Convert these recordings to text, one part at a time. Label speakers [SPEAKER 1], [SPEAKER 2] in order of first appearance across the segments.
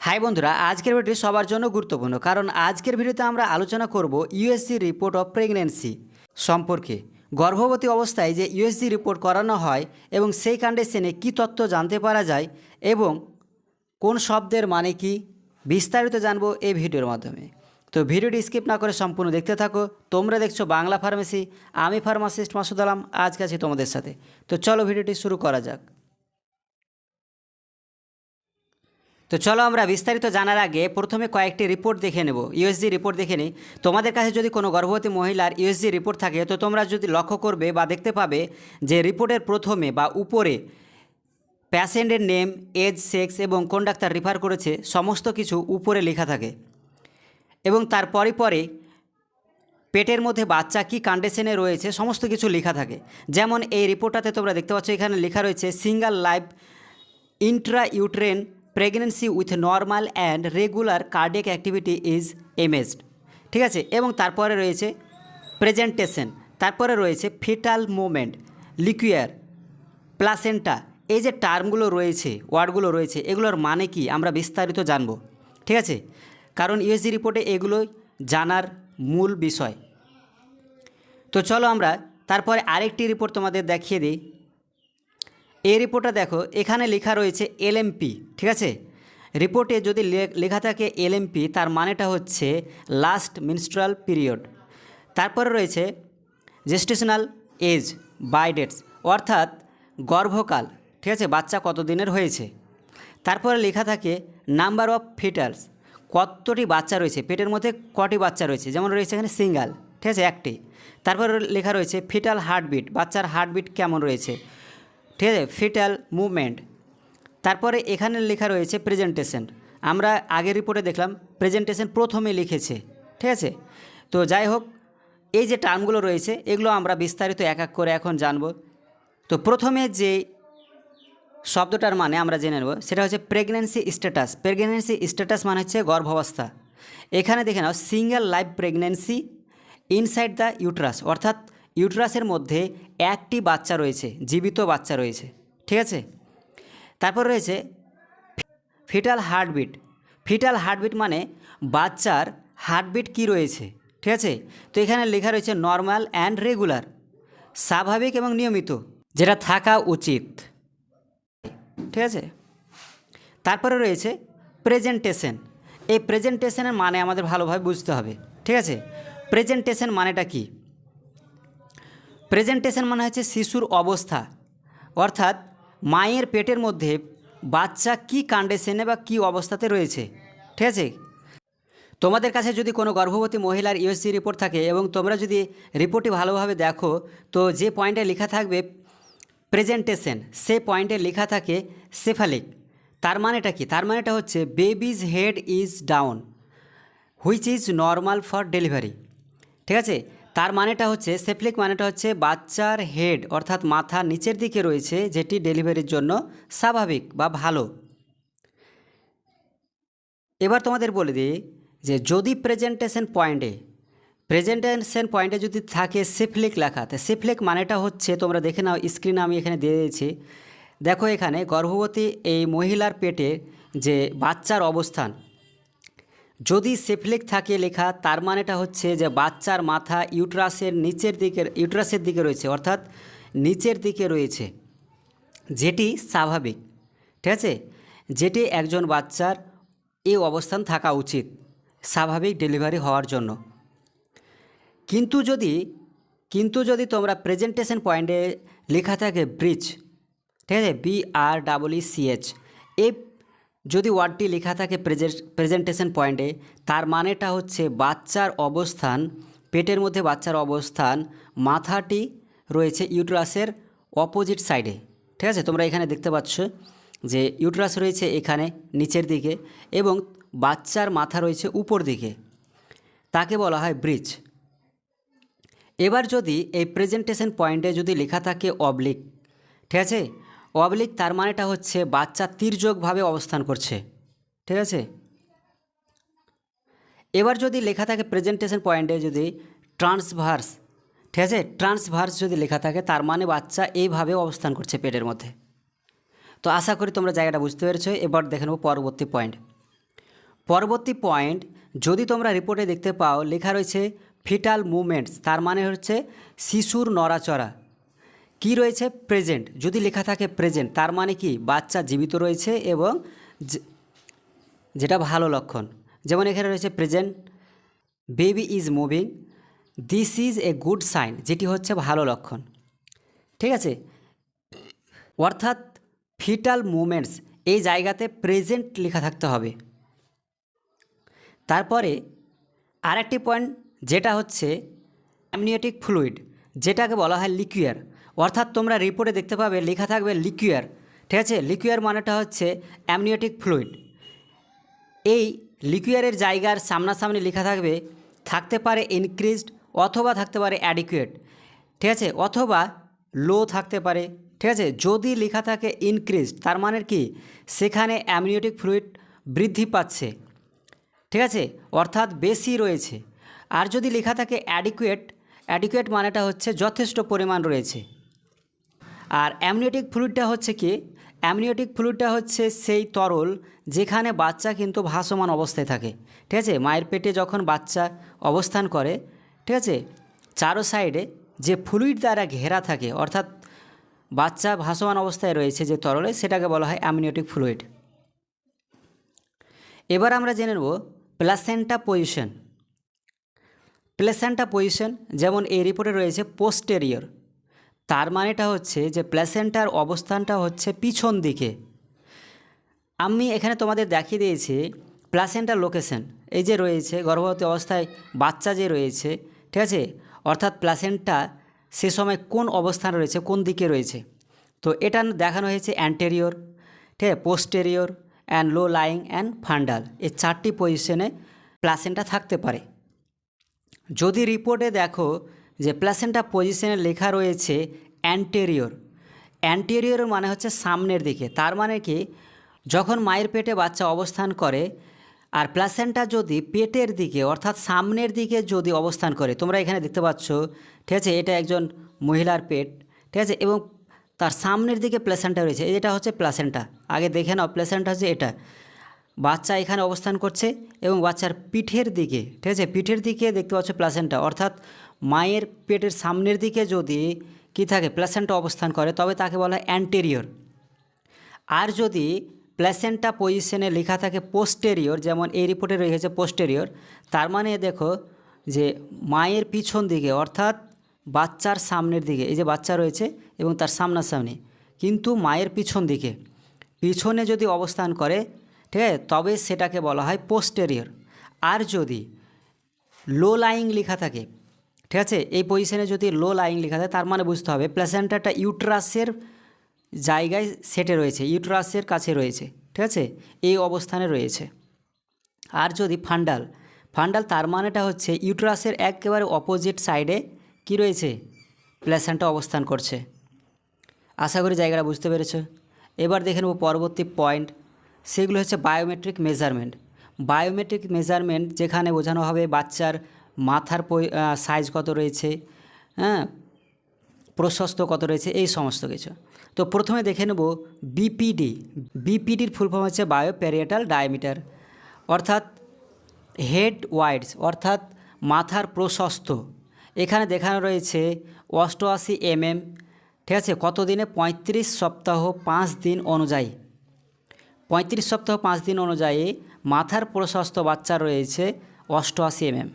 [SPEAKER 1] High বন্ধুরা, আজকের ভিডিওটি সবার জন্য গুরুত্বপূর্ণ, কারণ আজকের ভিডিওতে আমরা আলোচনা করব ইউএসসি রিপোর্ট অফ প্রেগনেন্সি সম্পর্কে। গর্ভবতী অবস্থায় যে ইউএসসি রিপোর্ট করানো হয় এবং সেই কন্ডিশনে কী তথ্য জানতে পারা যায় এবং কোন শব্দের মানে কি, বিস্তারিত জানব এই ভিডিওর মাধ্যমে। তো ভিডিওটি স্কিপ না করে সম্পূর্ণ দেখতে থাকো। তোমরা দেখছ বাংলা ফার্মেসি, আমি ফার্মাসিস্ট মাসুদ আলাম, আজকে আছি তোমাদের সাথে। তো চলো ভিডিওটি শুরু করা যাক। তো চলো আমরা বিস্তারিত জানার আগে প্রথমে কয়েকটি রিপোর্ট দেখে নেব ইউএসজি রিপোর্ট দেখে নিই। তোমাদের কাছে যদি কোনো গর্ভবতী মহিলার ইউএসজি রিপোর্ট থাকে, তো তোমরা যদি লক্ষ্য করবে বা দেখতে পাবে যে রিপোর্টের প্রথমে বা উপরে প্যাসেন্টের নেম, এজ, সেক্স এবং কোন ডাক্তার রেফার করেছে, সমস্ত কিছু উপরে লেখা থাকে। এবং তার পরে পরে পেটের মধ্যে বাচ্চা কী কন্ডিশনে রয়েছে, সমস্ত কিছু লেখা থাকে। যেমন এই রিপোর্টটাতে তোমরা দেখতে পাচ্ছ, এখানে লেখা রয়েছে single life intra uterine pregnancy with normal and regular cardiac activity is imaged ঠিক আছে? এবং তারপরে রয়েছে প্রেজেন্টেশন তারপরে রয়েছে ফিটাল মুভমেন্ট লিকুয়ার প্লাসেন্টা এই যে টার্মগুলো রয়েছে, ওয়ার্ডগুলো রয়েছে, এগুলোর মানে কি আমরা বিস্তারিত জানব। ঠিক আছে? কারণ ইউএসজি রিপোর্টে এগুলো জানার মূল বিষয়। তো চলো আমরা তারপরে আরেকটি রিপোর্ট তোমাদের দেখিয়ে দিই। এই রিপোর্টটা দেখো, এখানে লেখা রয়েছে এলএমপি ঠিক আছে? রিপোর্টে যদি লেখা থাকে এলএমপি তার মানেটা হচ্ছে লাস্ট মিনস্ট্রাল পিরিয়ড তারপরে রয়েছে জেস্টেশনাল এজ বাই ডেটস অর্থাৎ গর্ভকাল, ঠিক আছে? বাচ্চা কত দিনের হয়েছে? তারপরে লেখা থাকে নাম্বার অফ ফিটালস কতটি বাচ্চা রয়েছে? পেটের মধ্যে কটি বাচ্চা রয়েছে? যেমন রয়েছে এখানে সিঙ্গাল ঠিক আছে? একটি। তারপরে লেখা রয়েছে ফিটাল হার্টবিট বাচ্চার হার্টবিট কেমন রয়েছে? ঠিক আছে ফিটাল মুভমেন্ট। তারপরে এখানে লেখা রয়েছে প্রেজেন্টেশন। আমরা আগের রিপোর্টে দেখলাম প্রেজেন্টেশন প্রথমে লিখেছে, ঠিক আছে? তো যাই হোক, এই যে টার্মগুলো রয়েছে, এগুলো আমরা বিস্তারিত এক এক করে এখন জানব। তো প্রথমে যে শব্দটার মানে আমরা জেনে নেব, সেটা হচ্ছে প্রেগনেন্সি স্ট্যাটাস প্রেগনেন্সি স্ট্যাটাস মানে হচ্ছে গর্ভাবস্থা। এখানে দেখে নাও single life pregnancy inside the uterus অর্থাৎ ইউট্রাসের মধ্যে একটি বাচ্চা রয়েছে, জীবিত বাচ্চা রয়েছে, ঠিক আছে? তারপর রয়েছে ফিটাল হার্টবিট। ফিটাল হার্টবিট মানে বাচ্চার হার্টবিট কি রয়েছে, ঠিক আছে? তো এখানে লেখা রয়েছে নর্মাল অ্যান্ড রেগুলার, স্বাভাবিক এবং নিয়মিত, যেটা থাকা উচিত, ঠিক আছে? তারপরে রয়েছে প্রেজেন্টেশন। এই প্রেজেন্টেশনের মানে আমাদের ভালোভাবে বুঝতে হবে, ঠিক আছে? প্রেজেন্টেশন মানেটা কি? প্রেজেন্টেশন মানে হচ্ছে শিশুর অবস্থা। অর্থাৎ মায়ের পেটের মধ্যে বাচ্চা কি কন্ডিশনে বা কি অবস্থাতে রয়েছে। ঠিক আছে? তোমাদের কাছে যদি কোনো গর্ভবতী মহিলার ইউএসসি রিপোর্ট থাকে এবং তোমরা যদি রিপোর্টটি ভালোভাবে দেখো, তো যে পয়েন্টে লেখা থাকবে প্রেজেন্টেশন সে পয়েন্টে লেখা থাকে সেফালিক তার মানেটা কি? তার মানেটা হচ্ছে baby's head is down which is normal for delivery ঠিক আছে? তার মানেটা হচ্ছে, সেফলিক মানেটা হচ্ছে বাচ্চার হেড, অর্থাৎ মাথা নিচের দিকে রয়েছে, যেটি ডেলিভারির জন্য স্বাভাবিক বা ভালো। এবার তোমাদের বলে দিই যে, যদি প্রেজেন্টেশন পয়েন্টে প্রেজেন্টেশন পয়েন্টে যদি থাকে সেফলেক লেখা, তো সেফলেক মানেটা হচ্ছে, তোমরা দেখে নাও স্ক্রিনে আমি এখানে দিয়ে দিয়েছি। দেখো এখানে, গর্ভবতী এই মহিলার পেটে যে বাচ্চার অবস্থান যদি সেফলেক থাকে লেখা, তার মানেটা হচ্ছে যে বাচ্চার মাথা ইউট্রাসের নিচের দিকে ইউট্রাসের দিকে রয়েছে, অর্থাৎ নিচের দিকে রয়েছে। যেটি স্বাভাবিক, ঠিক আছে? যেটি একজন বাচ্চার এই অবস্থান থাকা উচিত, স্বাভাবিক ডেলিভারি হওয়ার জন্য। কিন্তু যদি কিন্তু যদি তোমরা প্রেজেন্টেশন পয়েন্টে লেখা থাকে ব্রিজ, ঠিক আছে? B R double E C এই যদি ওয়ার্ডটি লেখা থাকে প্রেজেন্টেশন পয়েন্টে, তার মানেটা হচ্ছে বাচ্চার অবস্থান, পেটের মধ্যে বাচ্চার অবস্থান, মাথাটি রয়েছে ইউট্রাসের অপোজিট সাইডে। ঠিক আছে? তোমরা এখানে দেখতে পাচ্ছ যে ইউট্রাস রয়েছে এখানে নিচের দিকে এবং বাচ্চার মাথা রয়েছে উপর দিকে। তাকে বলা হয় ব্রিজ। এবার যদি এই প্রেজেন্টেশন পয়েন্টে যদি লেখা থাকে অবলিক, ঠিক আছে? অবলিক তার মানেটা হচ্ছে বাচ্চা তির্যকভাবে অবস্থান করছে। ঠিক আছে? এবার যদি লেখা থাকে প্রেজেন্টেশন পয়েন্টে যদি ট্রান্সভার্স ঠিক আছে? ট্রান্সভার্স যদি লেখা থাকে, তার মানে বাচ্চা এইভাবে অবস্থান করছে পেটের মধ্যে। তো আশা করি তোমরা জায়গাটা বুঝতে পেরেছ। এবার দেখে নেব পরবর্তী পয়েন্ট পরবর্তী পয়েন্ট যদি তোমরা রিপোর্টে দেখতে পাও, লেখা রয়েছে ফিটাল মুভমেন্টস তার মানে হচ্ছে শিশুর নড়াচড়া। কি রয়েছে? প্রেজেন্ট যদি লেখা থাকে প্রেজেন্ট তার মানে কি? বাচ্চা জীবিত রয়েছে এবং যেটা ভালো লক্ষণ। যেমন এখানে রয়েছে present baby is moving this is a good sign যেটি হচ্ছে ভালো লক্ষণ। ঠিক আছে? অর্থাৎ ফিটাল মুভমেন্টস এই জায়গাতে প্রেজেন্ট লেখা থাকতে হবে। তারপরে আরেকটি পয়েন্ট যেটা হচ্ছে অ্যামনিওটিক ফ্লুইড যেটাকে বলা হয় লিকুয়ার অর্থাৎ তোমরা রিপোর্টে দেখতে পাবে লেখা থাকবে লিকুয়ার ঠিক আছে? লিকুয়ার মানেটা হচ্ছে অ্যামনিওটিক ফ্লুইড এই লিকুয়ারের জায়গার সামনাসামনি লেখা থাকবে, থাকতে পারে ইনক্রিজড অথবা থাকতে পারে অ্যাডিকুয়েট ঠিক আছে? অথবা লো থাকতে পারে, ঠিক আছে? যদি লেখা থাকে ইনক্রিজড তার মানে কি? সেখানে অ্যামনিওটিক ফ্লুইড বৃদ্ধি পাচ্ছে, ঠিক আছে? অর্থাৎ বেশি রয়েছে। আর যদি লেখা থাকে অ্যাডিকুয়েট অ্যাডিকুয়েট মানেটা হচ্ছে যথেষ্ট পরিমাণ রয়েছে। আর অ্যামনিওটিক ফ্লুইডটা হচ্ছে কি? অ্যামনিওটিক ফ্লুইডটা হচ্ছে সেই তরল যেখানে বাচ্চা কিন্তু ভাসমান অবস্থায় থাকে। ঠিক আছে? মায়ের পেটে যখন বাচ্চা অবস্থান করে, ঠিক আছে? চারো সাইডে যে ফ্লুইড দ্বারা ঘেরা থাকে, অর্থাৎ বাচ্চা ভাসমান অবস্থায় রয়েছে যে তরলে, সেটাকে বলা হয় অ্যামনিওটিক ফ্লুইড এবার আমরা জেনে নেব প্লাসেন্টা পজিশন প্লেসেন্টা পজিশন যেমন এই রিপোর্টে রয়েছে পোস্টেরিয়র তার মানেটা হচ্ছে যে প্লেসেন্টার অবস্থানটা হচ্ছে পিছন দিকে। আমি এখানে তোমাদের দেখিয়ে দিয়েছি প্লাসেন্টার লোকেশন। এই যে রয়েছে, গর্ভবতী অবস্থায় বাচ্চা যে রয়েছে, ঠিক আছে? অর্থাৎ প্লাসেন্টা সে সময় কোন অবস্থান রয়েছে, কোন দিকে রয়েছে? তো এটা দেখানো হয়েছে অ্যান্টেরিয়র ঠিক আছে? Posterior and low lying and fundal এই চারটি পজিশনে প্লাসেন্টা থাকতে পারে। যদি রিপোর্টে দেখো যে প্লাসেন্টা পজিশনে লেখা রয়েছে অ্যান্টেরিয়র অ্যান্টেরিয়র মানে হচ্ছে সামনের দিকে। তার মানে কি? যখন মায়ের পেটে বাচ্চা অবস্থান করে, আর প্লাসেন্টা যদি পেটের দিকে, অর্থাৎ সামনের দিকে যদি অবস্থান করে, তোমরা এখানে দেখতে পাচ্ছ, ঠিক আছে, এটা একজন মহিলার পেট, ঠিক আছে, এবং তার সামনের দিকে প্লেসেন্টা রয়েছে। এটা হচ্ছে প্লাসেন্টা আগে দেখে নাও প্লেসেন্টা হচ্ছে এটা। বাচ্চা এখানে অবস্থান করছে, এবং বাচ্চার পিঠের দিকে, ঠিক আছে, পিঠের দিকে দেখতে পাচ্ছ প্লাসেন্টা অর্থাৎ মায়ের পেটের সামনের দিকে যদি কি থাকে প্লাসেন্টা অবস্থান করে, তবে তাকে বলা হয় অ্যান্টেরিয়র আর যদি প্লেসেন্টা পজিশনে লেখা থাকে পোস্টেরিয়র যেমন এই রিপোর্টে রয়েছে পোস্টেরিয়র তার মানে দেখো যে মায়ের পিছন দিকে, অর্থাৎ বাচ্চার সামনের দিকে, এই যে বাচ্চা রয়েছে এবং তার সামনাসামনি, কিন্তু মায়ের পিছন দিকে, পিছনে যদি অবস্থান করে, ঠিক আছে, তবে সেটাকে বলা হয় পোস্টেরিয়র আর যদি লো লাইং লেখা থাকে ঠিক আছে? এই পজিশনে যদি লো লাইং লেখা থাকে, তার মানে বুঝতে হবে প্লেসেন্টাটা ইউট্রাসের জায়গায় সেটে রয়েছে ইউট্রাসের কাছে রয়েছে, ঠিক আছে? এই অবস্থানে রয়েছে। আর যদি ফান্ডাল ফান্ডাল তার মানেটা হচ্ছে ইউট্রাসের একেবারে অপোজিট সাইডে কি রয়েছে? প্লেসেন্টা অবস্থান করছে। আশা করি জায়গাটা বুঝতে পেরেছ। এবার দেখে নেব পরবর্তী পয়েন্ট সেগুলো হচ্ছে বায়োমেট্রিক মেজারমেন্ট বায়োমেট্রিক মেজারমেন্ট যেখানে বোঝানো হবে বাচ্চার মাথার সাইজ কত রয়েছে হ্যাঁ? প্রশস্ত কত রয়েছে, এই সমস্ত কিছু। তো প্রথমে দেখে নেব বিপিডি বিপিডির ফুল ফর্ম হচ্ছে বায়ো প্যারিয়েটাল ডায়ামিটার অর্থাৎ হেড ওয়াইডস অর্থাৎ মাথার প্রশস্ত। এখানে দেখানো রয়েছে অষ্টআশি এমএম। ঠিক আছে? কত দিনে পঁয়ত্রিশ সপ্তাহ পাঁচ দিন অনুযায়ী। পঁয়ত্রিশ সপ্তাহ পাঁচ দিন অনুযায়ী মাথার প্রশস্ত বাচ্চা রয়েছে অষ্টআশি এমএম।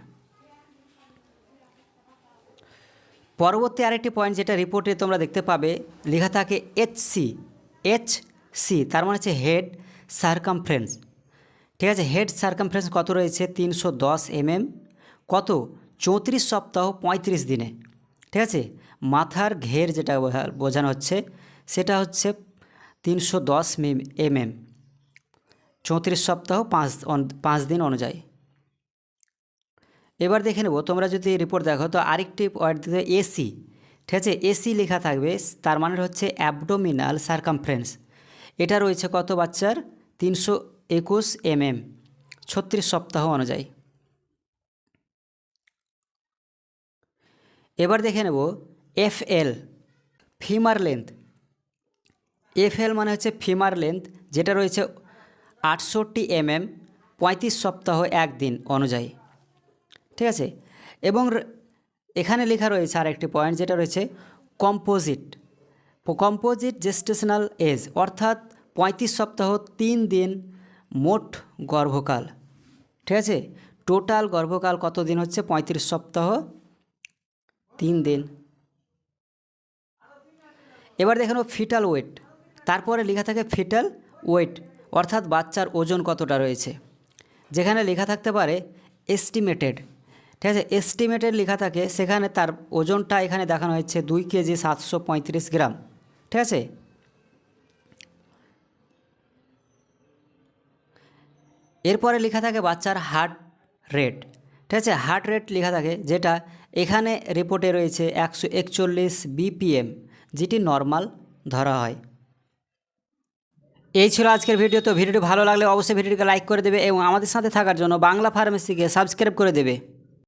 [SPEAKER 1] পরবর্তী আরেকটি পয়েন্ট যেটা রিপোর্টে তোমরা দেখতে পাবে, লেখা থাকে এইচ সি এইচ সি তার মানে হচ্ছে হেড সার্কামফ্রেন্স ঠিক আছে হেড সার্কামফ্রেন্স কত রয়েছে? তিনশো দশ এমএম কত? চৌত্রিশ সপ্তাহ, পঁয়ত্রিশ দিনে। ঠিক আছে? মাথার ঘের যেটা বোঝা- বোঝানো হচ্ছে, সেটা হচ্ছে তিনশো দশ এমএম চৌত্রিশ সপ্তাহ, পাঁচ পাঁচ দিন অনুযায়ী। এবার দেখে নেব, তোমরা যদি রিপোর্ট দেখো তো আরেকটি ওয়ার্ড দিতে এসি ঠিক আছে? এসি লেখা থাকবে, তার মানে হচ্ছে অ্যাবডোমিনাল সার্কামফ্রেন্স এটা রয়েছে কত বাচ্চার? তিনশো একুশ এমএম ছত্রিশ সপ্তাহ অনুযায়ী। এবার দেখে নেব F L femur length F L মানে হচ্ছে ফিমার লেন্থ যেটা রয়েছে আটষট্টি এমএম পঁয়ত্রিশ সপ্তাহ একদিন অনুযায়ী। ঠিক আছে? এবং এখানে লেখা রয়েছে আর একটি পয়েন্ট যেটা রয়েছে কম্পোজিট কম্পোজিট জেস্টেশনাল এজ অর্থাৎ পঁয়ত্রিশ সপ্তাহ, তিন দিন, মোট গর্ভকাল। ঠিক আছে? টোটাল গর্ভকাল কত দিন হচ্ছে? পঁয়ত্রিশ সপ্তাহ, তিন দিন। এবার দেখে নেব ফিটাল ওয়েট তারপরে লেখা থাকে ফিটাল ওয়েট অর্থাৎ বাচ্চার ওজন কতটা রয়েছে? যেখানে লেখা থাকতে পারে এস্টিমেটেড ঠিক আছে এস্টিমেটেড লেখা থাকে, সেখানে তার ওজনটা এখানে দেখানো হয়েছে দুই কেজি সাতশো পঁয়ত্রিশ গ্রাম। ঠিক আছে? এরপরে লেখা থাকে বাচ্চার হার্ট রেট ঠিক আছে? হার্ট রেট লেখা থাকে যেটা এখানে রিপোর্টে রয়েছে একশো একচল্লিশ বিপিএম যেটি নর্মাল ধরা হয়। এই ছিল আজকের ভিডিও তো ভিডিওটি ভালো লাগলে অবশ্যই ভিডিওটিকে লাইক করে দেবে এবং আমাদের সাথে থাকার জন্য বাংলা ফার্মেসিকে সাবস্ক্রাইব করে দেবে।